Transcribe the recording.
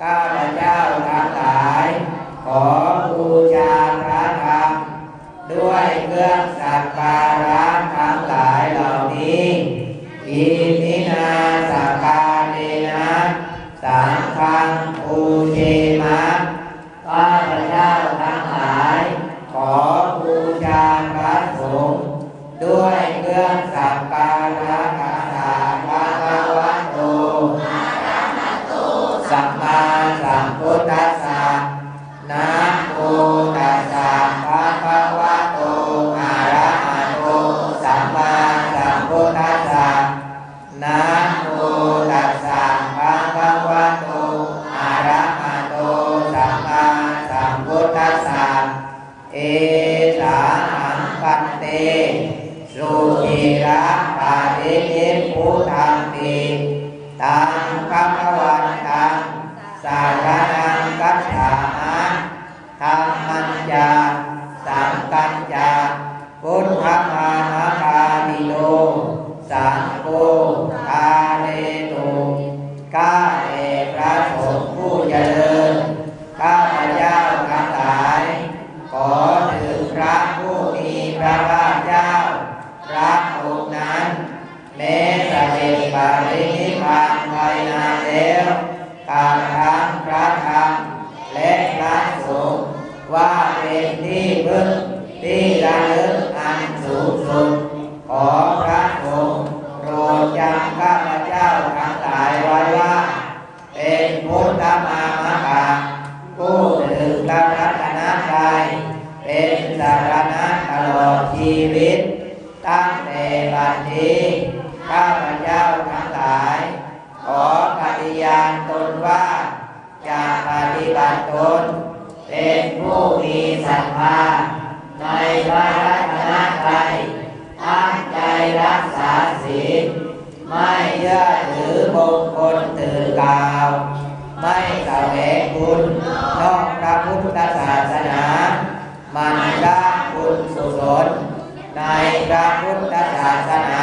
ข้าพเจ้าทั้งหลาย ขอบูชาพระธรรมด้วยเครื่องสักการะทั้งหลายเหล่านี้อิมินาสักการเนนะสังฆังปูเชมะ นะโมตัสสะภะคะวะโตอะระหะโตสัมมาสัมพุทธัสสะเอสาหังปันเตสุจิระปารินิพพุทังติตังคัมวันตังสารนังกัจฉามะธรรมันจาสังกัจจาพุทธ สังโฆคาเลตุก้าเอพระสงฆ์ผู้เจริญข้าพเจ้าทั้งหลายขอถึงพระผู้มีพระภาคเจ้าพระองค์นั้นแม้เสด็จปรินิพพานไปนานแล้วการทั้งพระธรรมและพระสงฆ์ว่าเป็นที่พึ่งที่ระลึกอันสูงสุด ตั้งแต่บัดนี้ข้าพเจ้าทั้งหลาย ขอปฏิญาณตนว่าจะปฏิบัติตน เป็นผู้มีศรัทธาในพระรัตนตรัยตั้งใจรักษาศีลไม่เชื่อถือมงคลตื่นกล่าว ไม่แสวงบุญนอกพระพุทธศาสนา มันได้บุญสุศล ในพระพุทธศาสนา